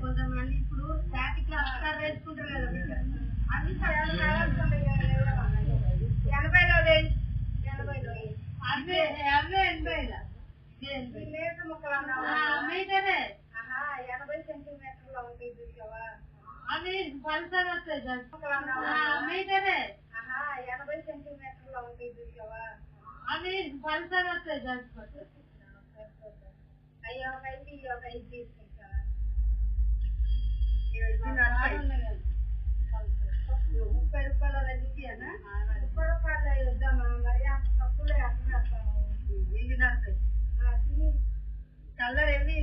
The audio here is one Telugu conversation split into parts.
కొంతమంది ఇప్పుడు స్టాటిక్లో అస్తారు వేసుకుంటారు కదా అన్ని ఎనభైలో లేదు ఎనభైలో అదే ఎనభైలో మీటర్ ముక్కలు మీటరే ఎనభై సెంటీమీటర్లు ఉంటాయి చూసావా అది పల్సర్ వస్తాయి మీటరే. ఎనభై సెంటీమీటర్లు ఉంటాయి చూసావా అది పల్సర్ వస్తాయి చచ్చిపోతాయి అయ్యో ఒక ఐదు ఇయ్యి, ఒక ఐదు తీసుకుంటా ముప్పై రూపాయల చూపియనా? ముప్పై రూపాయలు ఇద్దామా? మరి అంత తప్పులే నడతాయి కలర్ ఏమి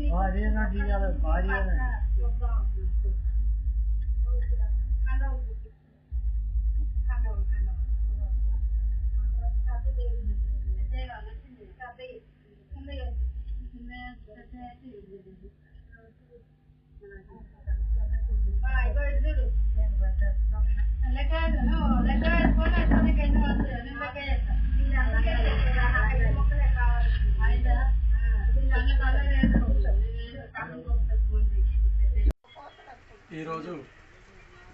ఈరోజు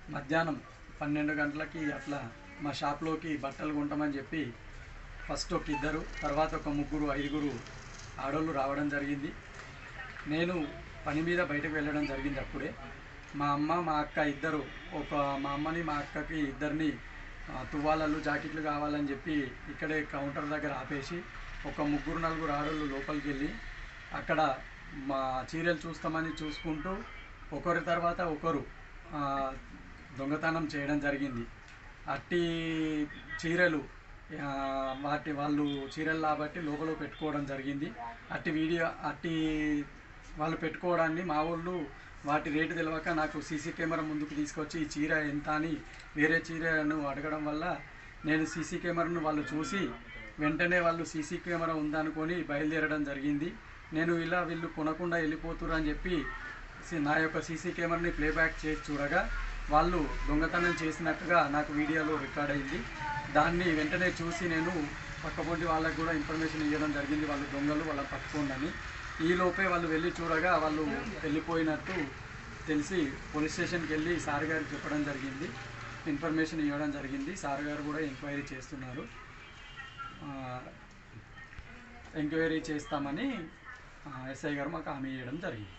మధ్యాహ్నం పన్నెండు గంటలకి అట్లా మా షాప్లోకి బట్టలు కొంటామని చెప్పి ఫస్ట్ ఒక ఇద్దరు తర్వాత ఒక ముగ్గురు ఐదుగురు ఆడోళ్ళు రావడం జరిగింది. నేను పని మీద బయటకు వెళ్ళడం జరిగింది అప్పుడే. మా అమ్మ మా అక్క ఇద్దరు ఒక మా అమ్మని మా అక్కకి ఇద్దరిని తువ్వాలలు జాకెట్లు కావాలని చెప్పి ఇక్కడే కౌంటర్ దగ్గర ఆపేసి ఒక ముగ్గురు నలుగురు ఆడోళ్ళు లోపలికి వెళ్ళి అక్కడ మా చీరలు చూస్తామని చూసుకుంటూ ఒకరి తర్వాత ఒకరు దొంగతనం చేయడం జరిగింది. అట్టి చీరలు వాటి వాళ్ళు చీరలు కాబట్టి లోపల పెట్టుకోవడం జరిగింది. అట్టి వీడియో అట్టి వాళ్ళు పెట్టుకోవడాన్ని మా వాళ్ళు వాటి రేటు తెలియక నాకు సీసీ కెమెరా ముందుకు తీసుకొచ్చి ఈ చీర ఎంత అని వేరే చీరను అడగడం వల్ల నేను సీసీ కెమెరాను వాళ్ళు చూసి వెంటనే వాళ్ళు సీసీ కెమెరా ఉందనుకొని బయలుదేరడం జరిగింది. నేను ఇలా వీళ్ళు కొనకుండా వెళ్ళిపోతురు అని చెప్పి సి- నా యొక్క సీసీ కెమెరాని ప్లేబ్యాక్ చేసి చూడగా వాళ్ళు దొంగతనం చేసినట్టుగా నాకు వీడియోలో రికార్డ్ అయింది. దాన్ని వెంటనే చూసి నేను పక్కపొంటి వాళ్ళకు కూడా ఇన్ఫర్మేషన్ ఇవ్వడం జరిగింది. వాళ్ళు దొంగలు వాళ్ళ పట్టుకోండి ఈలోపే ఈ లోపే వాళ్ళు వెళ్ళి చూడగా వాళ్ళు వెళ్ళిపోయినట్టు తెలిసి పోలీస్ స్టేషన్కి వెళ్ళి సార్ గారికి చెప్పడం జరిగింది. ఇన్ఫర్మేషన్ ఇవ్వడం జరిగింది. సార్ గారు కూడా ఎంక్వైరీ చేస్తున్నారు. ఎంక్వైరీ చేస్తామని ఎస్ఐ గారు మాకు హామీ ఇవ్వడం జరిగింది.